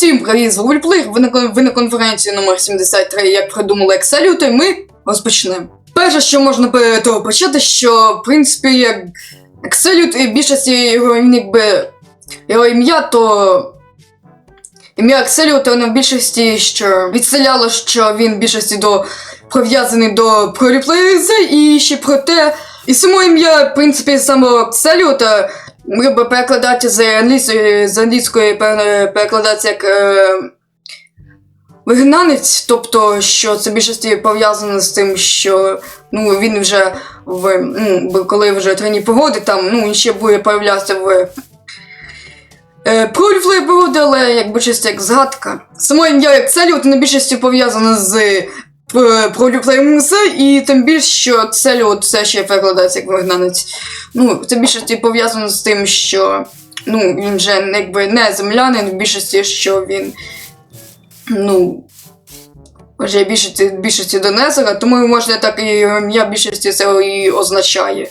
Усім привіт, з Гульплеєр. Ви на конференції номер 73, як придумали Excel, ми розпочнемо. Перше, що можна того почати, що в принципі як Excel і більшості його якби його ім'я, то ім'я Excel, то воно в більшості що відселяло, що він в більшості до прив'язаний до проліплеєрзи, і ще про те, і само ім'я, в принципі, самого Excel, ми б перекладати з англійської, перекладати як е, вигнанець, тобто, що це більшості пов'язано з тим, що ну, він вже в ну, коли вже трені погоди, там ну, ще буде появлятися в е, погоди, але якби чисто як згадка. Само ім'я як Целіот на більшості пов'язано з е, проліфлеєм і тим більше, що Целіот все ще перекладається як вигнанець. Ну, це більшості пов'язано з тим, що ну, він вже якби не землянин, в більшості, що він ну, вже більшості, більшості до тому можна так і ім'я більшості це і означає.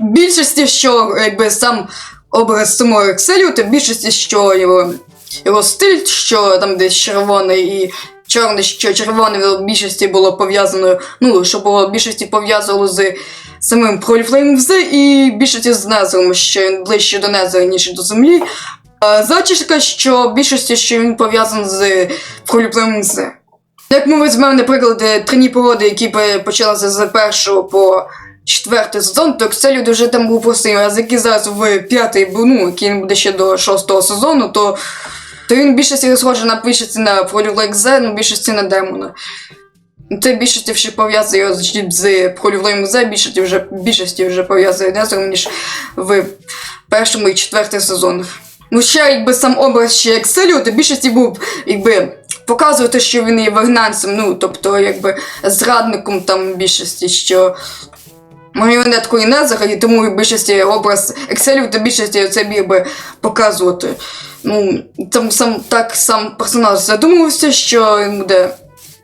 Більшості, що якби сам образ самого Екселю, то більшості, що його, його стиль, що там десь червоний і чорний, що червоне в більшості було пов'язано, ну, що було в більшості пов'язано з самим Проліфлейм і більшості з Незером, що він ближче до Незера, ніж до землі. А зачіска, що більшості, що він пов'язаний з Проліфлейм Як ми візьмемо, наприклад, е, трені погоди, які почалися з першого по четвертий сезон, то Excel вже там був простий, а який зараз в п'ятий, ну, який буде ще до шостого сезону, то, то він більшості схожий на більшості на Проліфлейм З, ну більшості на демона. Це більшості вже пов'язує з, Проліфлейм З, більшості вже, більшості вже пов'язує Незером, ніж в першому і четвертий сезонах. Ну, ще якби сам образ ще Excel, то більшості був якби показувати, що він є вигнанцем, ну, тобто, якби зрадником там більшості, що маріонеткою Незера, і тому в більшості образ Excel, то більшості це міг би показувати. Ну, там сам так сам персонаж задумувався, що він буде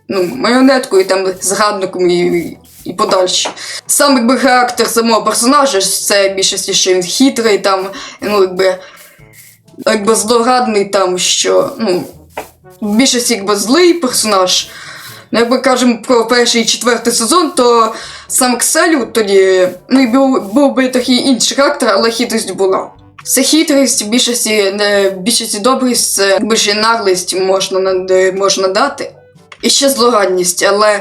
ну, маріонеткою, там зрадником і, і подальше. Сам якби характер самого персонажа, це в більшості, що він хитрий, там, ну, якби якби злорадний там, що ну, більшості якби злий персонаж. Ну, якби кажемо про перший і четвертий сезон, то сам Кселю тоді ну, був, був би такий інший характер, але хитрість була. Це хитрість, більшості, не, більшості добрість, це ще наглість можна, можна дати. І ще злорадність, але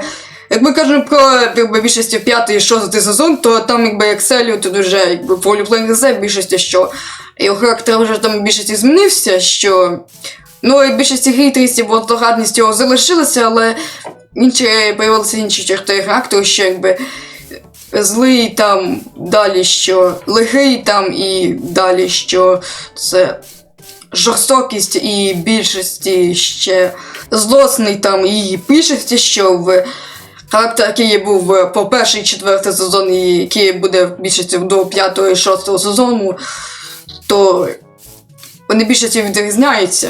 як ми кажемо про якби, більшості п'ятий і шостий сезон, то там якби Екселю тут вже якби полюблення з більшості, що його характер вже там більшості змінився, що ну і більшості хитрості, бо злорадність його залишилася, але інші появилися інші черти характеру, що якби злий там далі, що лихий там і далі, що це жорстокість і більшості ще злосний там і більшості, що в характер, який був по перший четвертий сезон, і який буде в більшості до п'ятого і шостого сезону, то вони більшості відрізняються.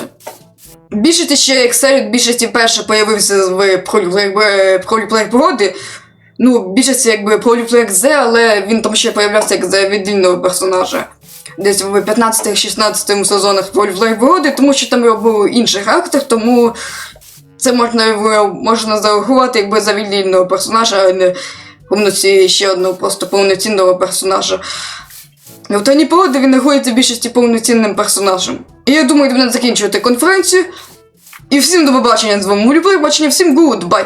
Більшості ще Excel, більшості перше появився в проліплеєр породи. Ну, більшості якби проліплеєр Z, але він там ще появлявся як за віддільного персонажа. Десь в 15-16 сезонах проліплеєр породи, тому що там його був інший характер, тому це можна, можна зарахувати якби за віддільного персонажа, а не повноці ще одного просто повноцінного персонажа. В Тоні Породи він рахується більшості повноцінним персонажем. І я думаю, будемо закінчувати конференцію. І всім до побачення з вами Любові бачення, всім гуд, бай!